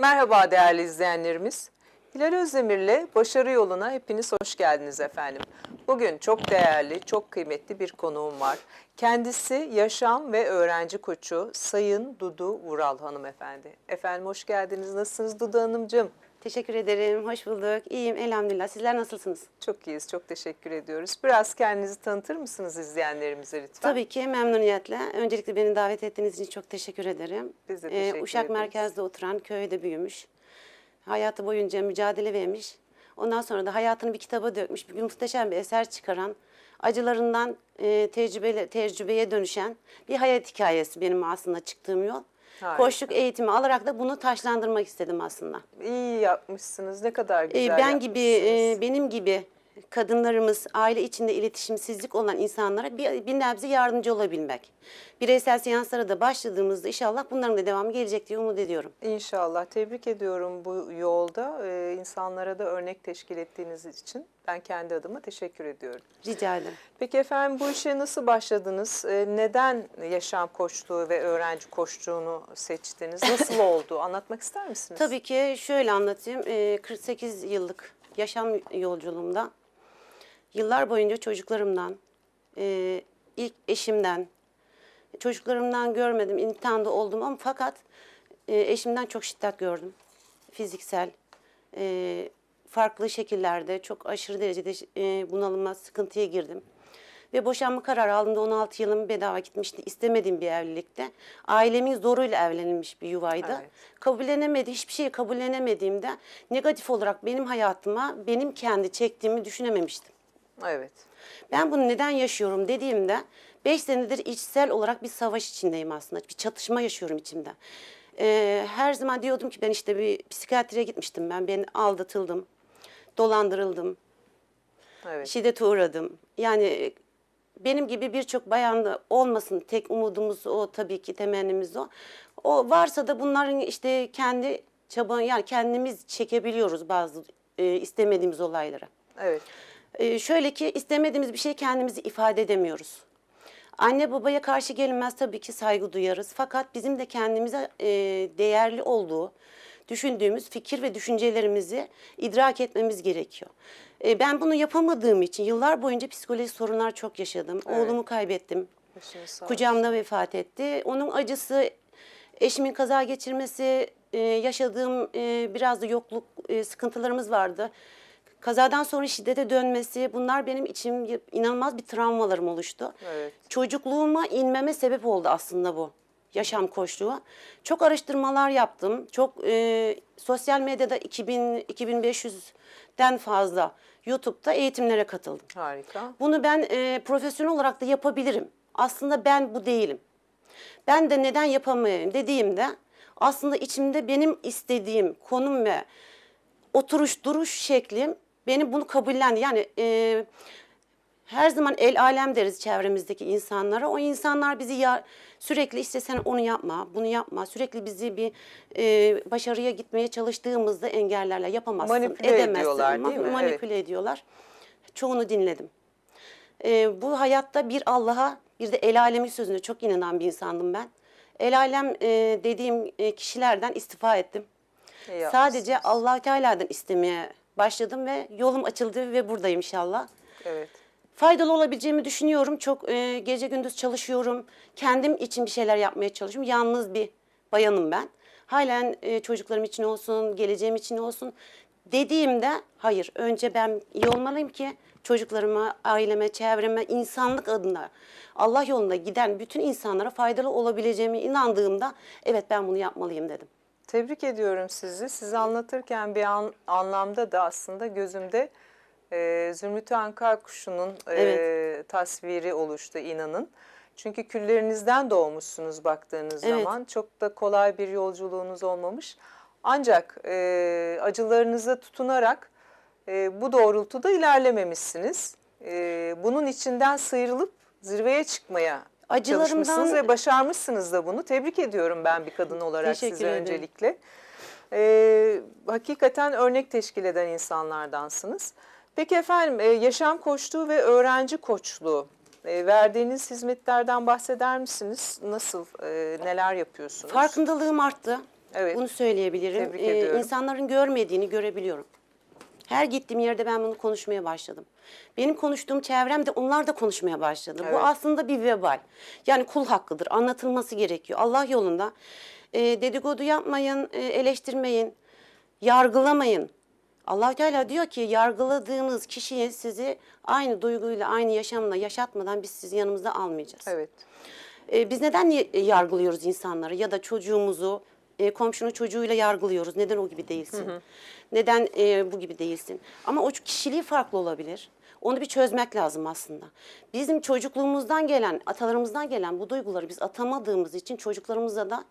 Merhaba değerli izleyenlerimiz. Hilal Özdemir'le Başarı Yoluna hepiniz hoş geldiniz efendim. Bugün çok değerli, çok kıymetli bir konuğum var. Kendisi yaşam ve öğrenci koçu Sayın Dudu Vural hanımefendi. Efendim hoş geldiniz. Nasılsınız Dudu Hanımcığım? Teşekkür ederim. Hoş bulduk. İyiyim elhamdülillah. Sizler nasılsınız? Çok iyiyiz, çok teşekkür ediyoruz. Biraz kendinizi tanıtır mısınız izleyenlerimize lütfen? Tabii ki memnuniyetle. Öncelikle beni davet ettiğiniz için çok teşekkür ederim. Biz de Ee, teşekkür Uşak ederiz. merkezde oturan, köyde büyümüş. Hayatı boyunca mücadele vermiş. Ondan sonra da hayatını bir kitaba dökmüş. Bir muhteşem bir eser çıkaran, acılarından e, tecrübele, tecrübeye dönüşen bir hayat hikayesi benim aslında çıktığım yol. Harika. Koçluk eğitimi alarak da bunu taşlandırmak istedim aslında. İyi yapmışsınız. Ne kadar Ee, güzel ben gibi, e, benim gibi kadınlarımız, aile içinde iletişimsizlik olan insanlara bir, bir nebze yardımcı olabilmek. Bireysel seanslara da başladığımızda inşallah bunların da devamı gelecek diye umut ediyorum. İnşallah. Tebrik ediyorum bu yolda. Ee, insanlara da örnek teşkil ettiğiniz için ben kendi adıma teşekkür ediyorum. Rica ederim. Peki efendim bu işe nasıl başladınız? Ee, neden yaşam koçluğu ve öğrenci koçluğunu seçtiniz? Nasıl oldu? Anlatmak ister misiniz? Tabii ki şöyle anlatayım. Ee, 48 yıllık yaşam yolculuğumda yıllar boyunca çocuklarımdan, e, ilk eşimden, çocuklarımdan görmedim, imtihanda oldum ama fakat e, eşimden çok şiddet gördüm. Fiziksel, e, farklı şekillerde çok aşırı derecede e, bunalıma, sıkıntıya girdim. Ve boşanma kararı aldığımda 16 yılım bedava gitmişti. İstemediğim bir evlilikte. Ailemin zoruyla evlenilmiş bir yuvaydı. Evet. Kabullenemedi, hiçbir şeyi kabullenemediğimde negatif olarak benim hayatıma, benim kendi çektiğimi düşünememiştim. Evet. Ben bunu neden yaşıyorum dediğimde 5 senedir içsel olarak bir savaş içindeyim aslında. Bir çatışma yaşıyorum içimde. Ee, her zaman diyordum ki ben işte bir psikiyatriye gitmiştim ben. Ben aldatıldım, dolandırıldım, Evet. şiddete uğradım. Yani benim gibi birçok bayanda olmasın tek umudumuz o tabii ki temennimiz o. O varsa da bunların işte kendi çaba yani kendimiz çekebiliyoruz bazı e, istemediğimiz olayları. Evet. Ee, şöyle ki istemediğimiz bir şey kendimizi ifade edemiyoruz. Anne babaya karşı gelinmez tabii ki saygı duyarız. Fakat bizim de kendimize e, değerli olduğu düşündüğümüz fikir ve düşüncelerimizi idrak etmemiz gerekiyor. E, ben bunu yapamadığım için yıllar boyunca psikolojik sorunlar çok yaşadım. Evet. Oğlumu kaybettim. Kucağımda vefat etti. Onun acısı, eşimin kaza geçirmesi, e, yaşadığım e, biraz da yokluk e, sıkıntılarımız vardı. Kazadan sonra şiddete dönmesi, bunlar benim için inanılmaz bir travmalarım oluştu. Evet. Çocukluğuma inmeme sebep oldu aslında bu yaşam koçluğu. Çok araştırmalar yaptım. Çok e, sosyal medyada 2000 2500'den fazla YouTube'da eğitimlere katıldım. Harika. Bunu ben e, profesyonel olarak da yapabilirim. Aslında ben bu değilim. Ben de neden yapamayayım dediğimde aslında içimde benim istediğim konum ve oturuş duruş şeklim beni bunu kabullendi. Yani e, her zaman el alem deriz çevremizdeki insanlara. O insanlar bizi ya, sürekli işte sen onu yapma, bunu yapma. Sürekli bizi bir e, başarıya gitmeye çalıştığımızda engellerle yapamazsın, Manipüle edemezsin. ediyorlar, değil mi? Manipüle ediyorlar. Çoğunu dinledim. E, bu hayatta bir Allah'a bir de el alemin sözüne çok inanan bir insandım ben. El alem e, dediğim e, kişilerden istifa ettim. Sadece. Allah Teala'dan istemeye başladım ve yolum açıldı ve buradayım inşallah. Evet. Faydalı olabileceğimi düşünüyorum. Çok e, gece gündüz çalışıyorum. Kendim için bir şeyler yapmaya çalışıyorum. Yalnız bir bayanım ben. Halen e, çocuklarım için olsun, geleceğim için olsun dediğimde hayır önce ben iyi olmalıyım ki çocuklarıma, aileme, çevreme, insanlık adına Allah yolunda giden bütün insanlara faydalı olabileceğime inandığımda evet ben bunu yapmalıyım dedim. Tebrik ediyorum sizi. Sizi anlatırken bir an- anlamda da aslında gözümde e, Zümrüt Ankar kuşunun e, Evet. tasviri oluştu inanın. Çünkü küllerinizden doğmuşsunuz baktığınız Evet. zaman. Çok da kolay bir yolculuğunuz olmamış. Ancak e, acılarınıza tutunarak e, bu doğrultuda ilerlememişsiniz. E, bunun içinden sıyrılıp zirveye çıkmaya Acılarımdan- çalışmışsınız ve başarmışsınız da bunu. Tebrik ediyorum ben bir kadın olarak Teşekkür size ederim. öncelikle. Ee, hakikaten örnek teşkil eden insanlardansınız. Peki efendim e, yaşam koçluğu ve öğrenci koçluğu e, verdiğiniz hizmetlerden bahseder misiniz? Nasıl, e, neler yapıyorsunuz? Farkındalığım arttı. Evet. Bunu söyleyebilirim. Tebrik Ee, ediyorum. insanların görmediğini görebiliyorum. Her gittiğim yerde ben bunu konuşmaya başladım. Benim konuştuğum çevremde onlar da konuşmaya başladı. Evet. Bu aslında bir vebal. Yani kul hakkıdır. Anlatılması gerekiyor. Allah yolunda e, dedikodu yapmayın, e, eleştirmeyin, yargılamayın. allah Teala diyor ki yargıladığınız kişiye sizi aynı duyguyla, aynı yaşamla yaşatmadan biz sizi yanımıza almayacağız. Evet. E, biz neden yargılıyoruz insanları ya da çocuğumuzu e, komşunun çocuğuyla yargılıyoruz. Neden o gibi değilsin? Neden e, bu gibi değilsin? Ama o kişiliği farklı olabilir. Onu bir çözmek lazım aslında. Bizim çocukluğumuzdan gelen, atalarımızdan gelen bu duyguları biz atamadığımız için çocuklarımıza da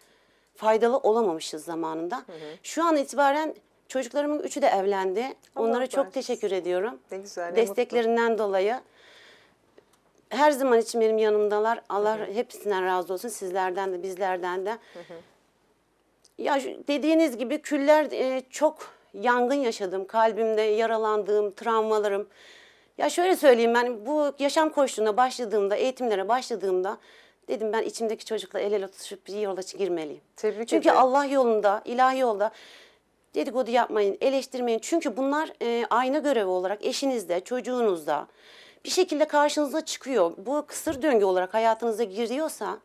faydalı olamamışız zamanında. Şu an itibaren çocuklarımın üçü de evlendi. Allah Onlara çok bağışlasın. teşekkür ediyorum. Ne güzel, ne Desteklerinden dolayı her zaman için benim yanımdalar. Allah hepsinden razı olsun. Sizlerden de bizlerden de. Ya dediğiniz gibi küller e, çok yangın yaşadım. Kalbimde yaralandığım, travmalarım. Ya şöyle söyleyeyim ben bu yaşam koştuğuna başladığımda, eğitimlere başladığımda dedim ben içimdeki çocukla el ele tutuşup bir yola girmeliyim. Tebrik Çünkü ederim. Allah yolunda, ilahi yolda dedikodu yapmayın, eleştirmeyin. Çünkü bunlar e, ayna görevi olarak eşinizde, çocuğunuzda bir şekilde karşınıza çıkıyor. Bu kısır döngü olarak hayatınıza giriyorsa,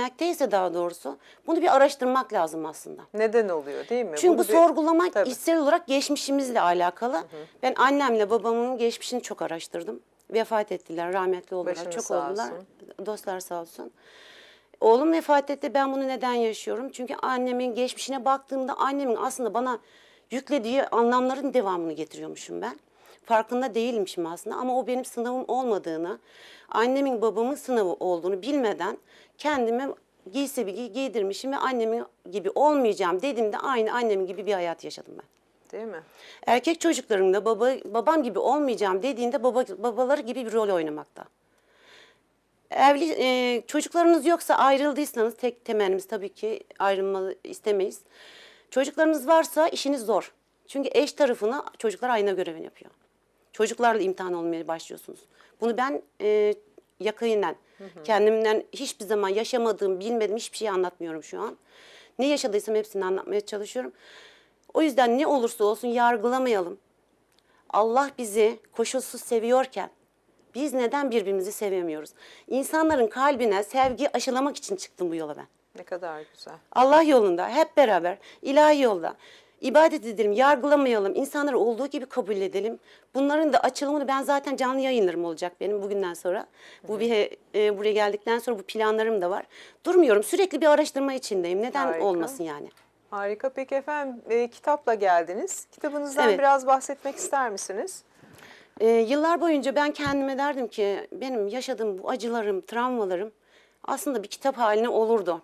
girmekteyse daha doğrusu bunu bir araştırmak lazım aslında. Neden oluyor değil mi? Çünkü Bunu bu bir- sorgulamak Tabii. içsel olarak geçmişimizle alakalı. Ben annemle babamın geçmişini çok araştırdım. Vefat ettiler, rahmetli oldular, Başınız çok oldular. olsun. Dostlar sağ olsun. Oğlum vefat etti. Ben bunu neden yaşıyorum? Çünkü annemin geçmişine baktığımda annemin aslında bana yüklediği anlamların devamını getiriyormuşum ben. Farkında değilmişim aslında ama o benim sınavım olmadığını, annemin babamın sınavı olduğunu bilmeden kendime giysi bir giy- giydirmişim ve annemin gibi olmayacağım dediğimde aynı annemin gibi bir hayat yaşadım ben. Değil mi? Erkek çocuklarım da baba, babam gibi olmayacağım dediğinde baba, babaları gibi bir rol oynamakta. Evli e, çocuklarınız yoksa ayrıldıysanız tek temennimiz tabii ki ayrılma istemeyiz. Çocuklarınız varsa işiniz zor. Çünkü eş tarafını çocuklar ayna görevini yapıyor. Çocuklarla imtihan olmaya başlıyorsunuz. Bunu ben e, yakinen, kendimden hiçbir zaman yaşamadığım, bilmediğim hiçbir şey anlatmıyorum şu an. Ne yaşadıysam hepsini anlatmaya çalışıyorum. O yüzden ne olursa olsun yargılamayalım. Allah bizi koşulsuz seviyorken biz neden birbirimizi sevemiyoruz? İnsanların kalbine sevgi aşılamak için çıktım bu yola ben. Ne kadar güzel. Allah yolunda hep beraber ilahi yolda ibadet edelim, yargılamayalım, insanları olduğu gibi kabul edelim. Bunların da açılımını ben zaten canlı yayınlarım olacak benim bugünden sonra. Bu bir e, buraya geldikten sonra bu planlarım da var. Durmuyorum. Sürekli bir araştırma içindeyim. Neden Harika. olmasın yani? Harika. Peki efendim e, kitapla geldiniz. Kitabınızdan Evet. biraz bahsetmek ister misiniz? Ee, yıllar boyunca ben kendime derdim ki benim yaşadığım bu acılarım, travmalarım aslında bir kitap haline olurdu.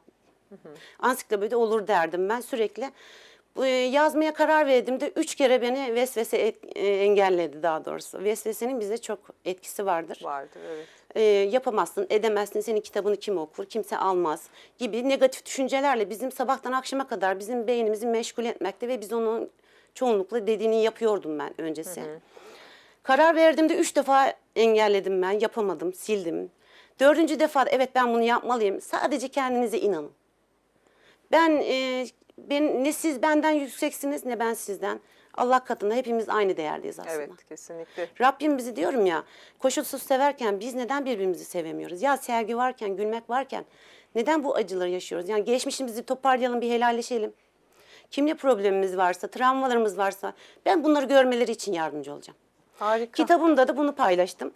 Ansiklopedi olur derdim ben sürekli. Bu, e, yazmaya karar verdiğimde üç kere beni vesvese et- e, engelledi daha doğrusu. Vesvesenin bize çok etkisi vardır. Vardır evet. E, yapamazsın, edemezsin, senin kitabını kim okur, kimse almaz gibi negatif düşüncelerle bizim sabahtan akşama kadar bizim beynimizi meşgul etmekte ve biz onun çoğunlukla dediğini yapıyordum ben öncesi. Karar verdiğimde üç defa engelledim ben, yapamadım, sildim. Dördüncü defa evet ben bunu yapmalıyım. Sadece kendinize inanın. Ben, e, ben ne siz benden yükseksiniz ne ben sizden. Allah katında hepimiz aynı değerdeyiz aslında. Evet kesinlikle. Rabbim bizi diyorum ya koşulsuz severken biz neden birbirimizi sevemiyoruz? Ya sevgi varken, gülmek varken neden bu acıları yaşıyoruz? Yani geçmişimizi toparlayalım, bir helalleşelim. Kimle problemimiz varsa, travmalarımız varsa ben bunları görmeleri için yardımcı olacağım. Harika. Kitabımda da bunu paylaştım.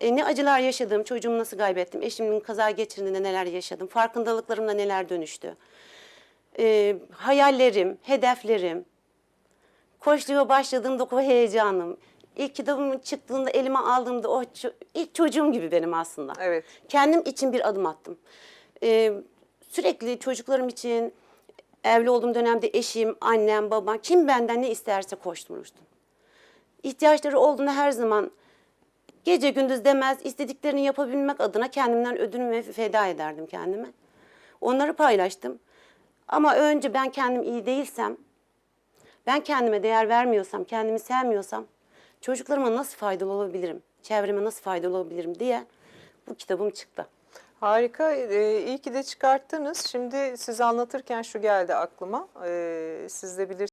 E, ne acılar yaşadım, çocuğumu nasıl kaybettim, eşimin kaza geçirdiğinde neler yaşadım, farkındalıklarımla neler dönüştü. E, hayallerim, hedeflerim, koştuğa başladığımda o heyecanım, ilk kitabım çıktığında elime aldığımda o ço- ilk çocuğum gibi benim aslında. Evet. Kendim için bir adım attım. Ee, sürekli çocuklarım için, evli olduğum dönemde eşim, annem, babam, kim benden ne isterse koşturmuştum. İhtiyaçları olduğunda her zaman gece gündüz demez, istediklerini yapabilmek adına kendimden ödün ve feda ederdim kendime. Onları paylaştım. Ama önce ben kendim iyi değilsem, ben kendime değer vermiyorsam, kendimi sevmiyorsam çocuklarıma nasıl faydalı olabilirim, çevreme nasıl faydalı olabilirim diye bu kitabım çıktı. Harika. Ee, iyi ki de çıkarttınız. Şimdi siz anlatırken şu geldi aklıma. Ee, siz de bilirsiniz.